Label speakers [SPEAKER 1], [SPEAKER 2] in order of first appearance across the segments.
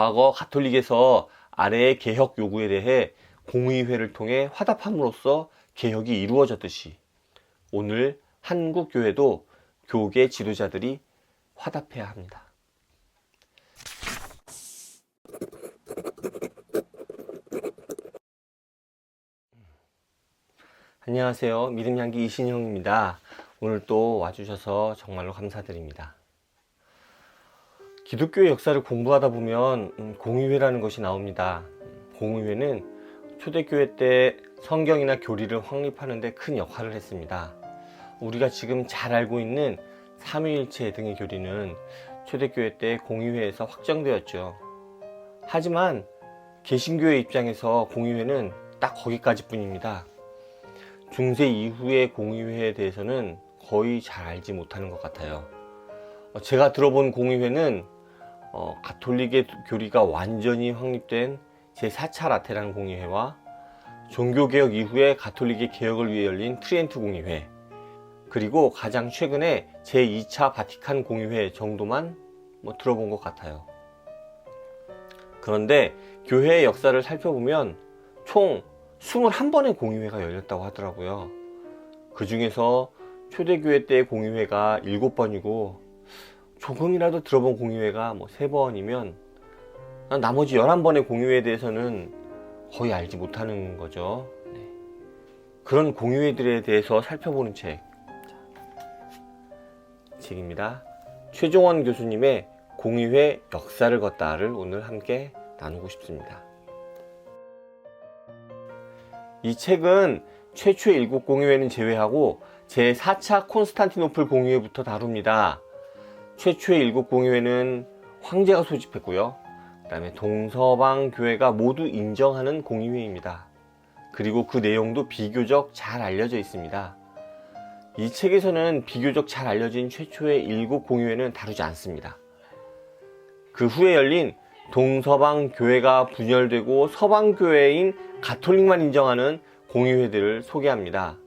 [SPEAKER 1] 과거 가톨릭에서 아래의 개혁 요구에 대해 공의회를 통해 화답함으로써 개혁이 이루어졌듯이 오늘 한국 교회도 교계 지도자들이 화답해야 합니다. 안녕하세요. 믿음향기 이신형입니다. 오늘 또 와주셔서 정말로 감사드립니다. 기독교의 역사를 공부하다 보면 음, 공의회라는 것이 나옵니다. 공의회는 초대교회 때 성경이나 교리를 확립하는데 큰 역할을 했습니다. 우리가 지금 잘 알고 있는 삼위일체 등의 교리는 초대교회 때 공의회에서 확정되었죠. 하지만 개신교의 입장에서 공의회는 딱 거기까지 뿐입니다. 중세 이후의 공의회에 대해서는 거의 잘 알지 못하는 것 같아요. 어, 제가 들어본 공의회는 어, 가톨릭의 교리가 완전히 확립된 제4차 라테란 공의회와 종교개혁 이후에 가톨릭의 개혁을 위해 열린 트리엔트 공의회 그리고 가장 최근에 제2차 바티칸 공의회 정도만 뭐 들어본 것 같아요. 그런데 교회의 역사를 살펴보면 총 21번의 공의회가 열렸다고 하더라고요. 그 중에서 초대교회 때 공의회가 7번이고 조금이라도 들어본 공의회가 뭐 3번이면 나머지 11번의 공의회에 대해서는 거의 알지 못하는 거죠. 네. 그런 공의회들에 대해서 살펴보는 책. 책입니다. 최종원 교수님의 공의회 역사를 걷다를 오늘 함께 나누고 싶습니다. 이 책은 최초의 일곱 공의회는 제외하고 제4차 콘스탄티노플 공의회부터 다룹니다. 최초의 일곱 공의회는 황제가 소집했고요. 그 다음에 동서방 교회가 모두 인정하는 공의회입니다. 그리고 그 내용도 비교적 잘 알려져 있습니다. 이 책에서는 비교적 잘 알려진 최초의 일곱 공의회는 다루지 않습니다. 그 후에 열린 동서방 교회가 분열되고 서방 교회인 가톨릭만 인정하는 공의회들을 소개합니다.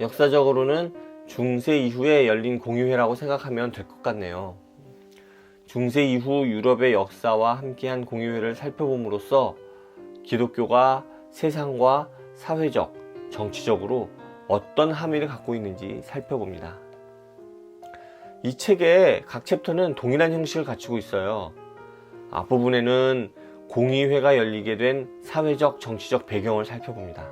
[SPEAKER 1] 역사적으로는 중세 이후에 열린 공의회라고 생각하면 될 것 같네요. 중세 이후 유럽의 역사와 함께한 공의회를 살펴봄으로써 기독교가 세상과 사회적, 정치적으로 어떤 함의를 갖고 있는지 살펴봅니다. 이 책의 각 챕터는 동일한 형식을 갖추고 있어요. 앞부분에는 공의회가 열리게 된 사회적, 정치적 배경을 살펴봅니다.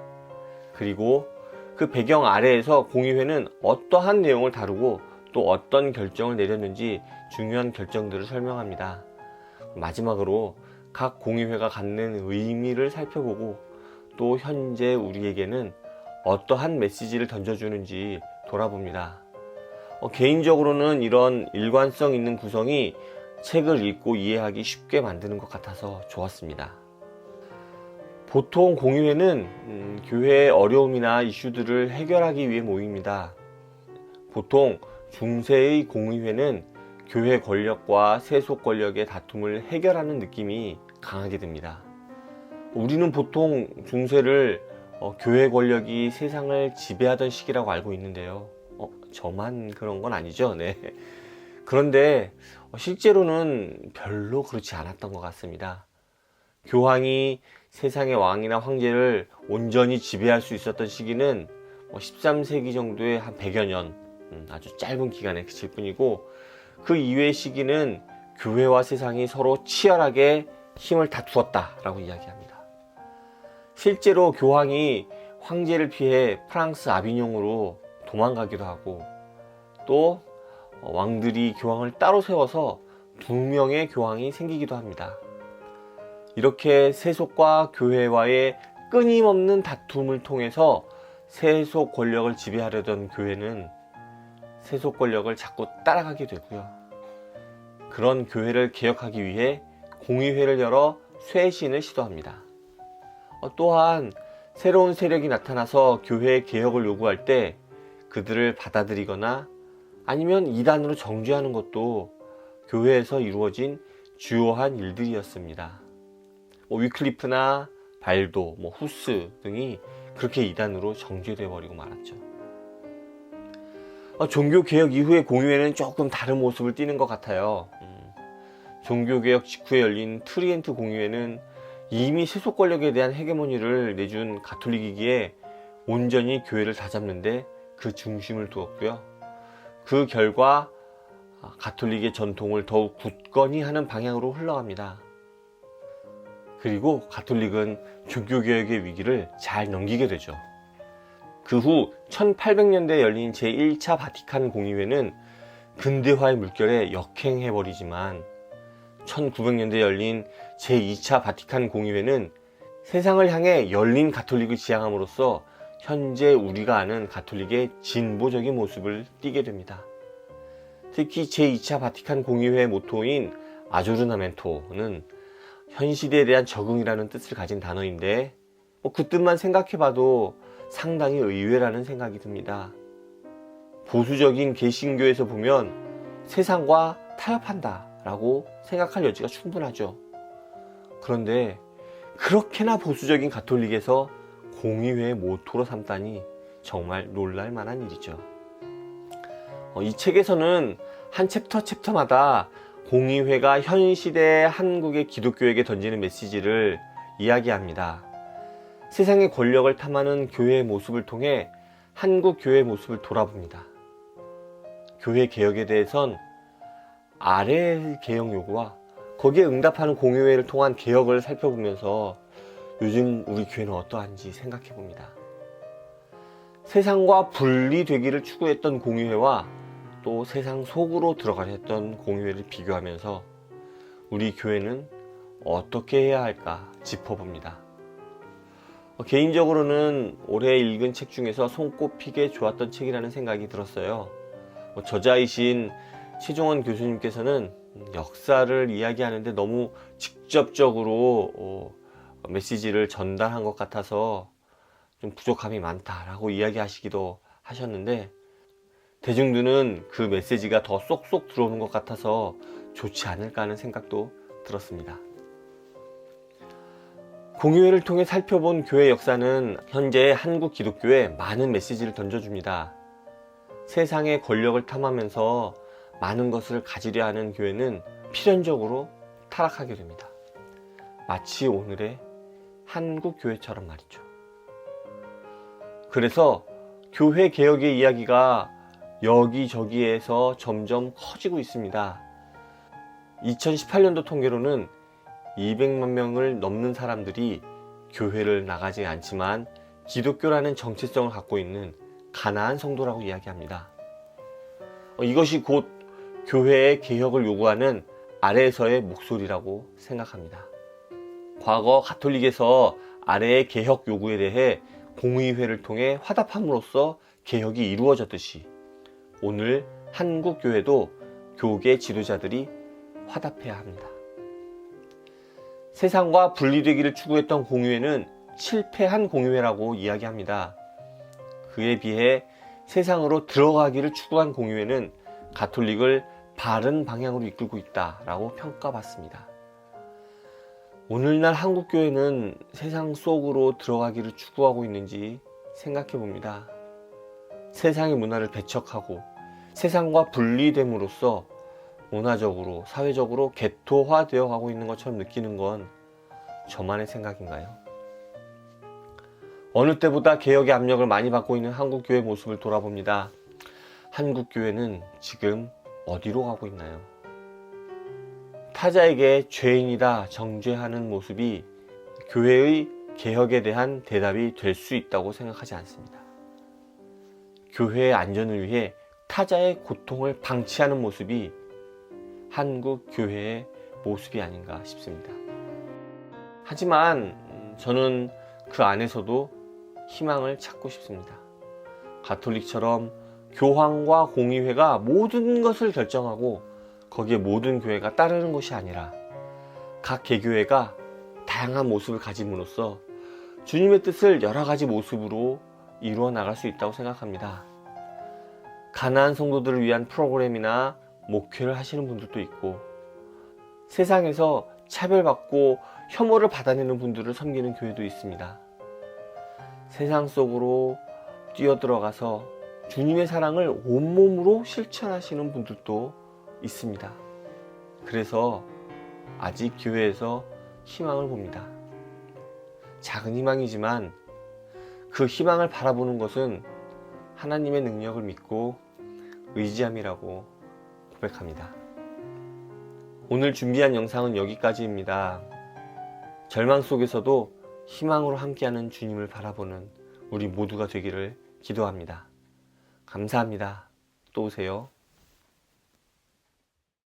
[SPEAKER 1] 그리고 그 배경 아래에서 공의회는 어떠한 내용을 다루고 또 어떤 결정을 내렸는지 중요한 결정들을 설명합니다. 마지막으로 각 공의회가 갖는 의미를 살펴보고 또 현재 우리에게는 어떠한 메시지를 던져주는지 돌아봅니다. 어, 개인적으로는 이런 일관성 있는 구성이 책을 읽고 이해하기 쉽게 만드는 것 같아서 좋았습니다. 보통 공의회는 음, 교회의 어려움이나 이슈들을 해결하기 위해 모입니다. 보통 중세의 공의회는 교회 권력과 세속 권력의 다툼을 해결하는 느낌이 강하게 듭니다. 우리는 보통 중세를 어, 교회 권력이 세상을 지배하던 시기라고 알고 있는데요. 어, 저만 그런 건 아니죠. 네. 그런데 실제로는 별로 그렇지 않았던 것 같습니다. 교황이 세상의 왕이나 황제를 온전히 지배할 수 있었던 시기는 13세기 뭐 정도의 한 100여 년, 음, 아주 짧은 기간에 그칠 뿐이고 그 이외의 시기는 교회와 세상이 서로 치열하게 힘을 다투었다라고 이야기합니다. 실제로 교황이 황제를 피해 프랑스 아비뇽으로 도망가기도 하고 또 왕들이 교황을 따로 세워서 두 명의 교황이 생기기도 합니다. 이렇게 세속과 교회와의 끊임없는 다툼을 통해서 세속 권력을 지배하려던 교회는 세속 권력을 자꾸 따라가게 되고요. 그런 교회를 개혁하기 위해 공의회를 열어 쇄신을 시도합니다. 어, 또한 새로운 세력이 나타나서 교회의 개혁을 요구할 때 그들을 받아들이거나 아니면 이단으로 정죄하는 것도 교회에서 이루어진 주요한 일들이었습니다. 뭐 위클리프나 발도, 뭐 후스 등이 그렇게 이단으로 정죄돼 버리고 말았죠. 어, 종교 개혁 이후의 공유회는 조금 다른 모습을 띠는 것 같아요. 음, 종교개혁 직후에 열린 트리엔트 공의회는 이미 세속 권력에 대한 헤게모니를 내준 가톨릭이기에 온전히 교회를 다잡는데 그 중심을 두었고요. 그 결과 가톨릭의 전통을 더욱 굳건히 하는 방향으로 흘러갑니다. 그리고 가톨릭은 종교개혁의 위기를 잘 넘기게 되죠. 그 후 1800년대에 열린 제1차 바티칸 공의회는 근대화의 물결에 역행해버리지만 1900년대에 열린 제2차 바티칸 공의회는 세상을 향해 열린 가톨릭을 지향함으로써 현재 우리가 아는 가톨릭의 진보적인 모습을 띠게 됩니다. 특히 제2차 바티칸 공의회의 모토인 아조르나멘토는 현 시대에 대한 적응이라는 뜻을 가진 단어인데 뭐 그 뜻만 생각해봐도 상당히 의외라는 생각이 듭니다. 보수적인 개신교에서 보면 세상과 타협한다 라고 생각할 여지가 충분하죠. 그런데 그렇게나 보수적인 가톨릭에서 공의회의 모토로 삼다니 정말 놀랄 만한 일이죠. 어, 이 책에서는 한 챕터 챕터마다 공의회가 현 시대 한국의 기독교에게 던지는 메시지를 이야기합니다. 세상의 권력을 탐하는 교회의 모습을 통해 한국 교회의 모습을 돌아봅니다. 교회 개혁에 대해선 아래 개혁 요구와 거기에 응답하는 공의회를 통한 개혁을 살펴보면서 요즘 우리 교회는 어떠한지 생각해 봅니다. 세상과 분리되기를 추구했던 공의회와 또 세상 속으로 들어가려 했던 공의회를 비교하면서 우리 교회는 어떻게 해야 할까 짚어봅니다. 어, 개인적으로는 올해 읽은 책 중에서 손꼽히게 좋았던 책이라는 생각이 들었어요. 어, 저자이신 최종원 교수님께서는 역사를 이야기하는데 너무 직접적으로 어, 메시지를 전달한 것 같아서 좀 부족함이 많다라고 이야기하시기도 하셨는데 대중들은 그 메시지가 더 쏙쏙 들어오는 것 같아서 좋지 않을까 하는 생각도 들었습니다. 공유회를 통해 살펴본 교회 역사는 현재 한국 기독교에 많은 메시지를 던져줍니다. 세상의 권력을 탐하면서 많은 것을 가지려 하는 교회는 필연적으로 타락하게 됩니다. 마치 오늘의 한국 교회처럼 말이죠. 그래서 교회 개혁의 이야기가 여기저기에서 점점 커지고 있습니다. 2018년도 통계로는 200만 명을 넘는 사람들이 교회를 나가지 않지만 기독교라는 정체성을 갖고 있는 가나안 성도라고 이야기합니다. 어, 이것이 곧 교회의 개혁을 요구하는 아래에서의 목소리라고 생각합니다. 과거 가톨릭에서 아래의 개혁 요구에 대해 공의회를 통해 화답함으로써 개혁이 이루어졌듯이 오늘 한국 교회도 교계 지도자들이 화답해야 합니다. 세상과 분리되기를 추구했던 공유회는 실패한 공유회라고 이야기합니다. 그에 비해 세상으로 들어가기를 추구한 공유회는 가톨릭을 바른 방향으로 이끌고 있다라고 평가받습니다. 오늘날 한국교회는 세상 속으로 들어가기를 추구하고 있는지 생각해 봅니다. 세상의 문화를 배척하고 세상과 분리됨으로써 문화적으로, 사회적으로 개토화되어 가고 있는 것처럼 느끼는 건 저만의 생각인가요? 어느 때보다 개혁의 압력을 많이 받고 있는 한국교회 모습을 돌아봅니다. 한국교회는 지금 어디로 가고 있나요? 타자에게 죄인이다 정죄하는 모습이 교회의 개혁에 대한 대답이 될 수 있다고 생각하지 않습니다. 교회의 안전을 위해 타자의 고통을 방치하는 모습이 한국 교회의 모습이 아닌가 싶습니다. 하지만 음, 저는 그 안에서도 희망을 찾고 싶습니다. 가톨릭처럼 교황과 공의회가 모든 것을 결정하고 거기에 모든 교회가 따르는 것이 아니라 각 개교회가 다양한 모습을 가짐으로써 주님의 뜻을 여러 가지 모습으로 이루어 나갈 수 있다고 생각합니다. 가난한 성도들을 위한 프로그램이나 목회를 하시는 분들도 있고 세상에서 차별받고 혐오를 받아내는 분들을 섬기는 교회도 있습니다. 세상 속으로 뛰어들어가서 주님의 사랑을 온몸으로 실천하시는 분들도 있습니다. 그래서 아직 교회에서 희망을 봅니다. 작은 희망이지만 그 희망을 바라보는 것은 하나님의 능력을 믿고 의지함이라고 고백합니다. 오늘 준비한 영상은 여기까지입니다. 절망 속에서도 희망으로 함께하는 주님을 바라보는 우리 모두가 되기를 기도합니다. 감사합니다. 또 오세요.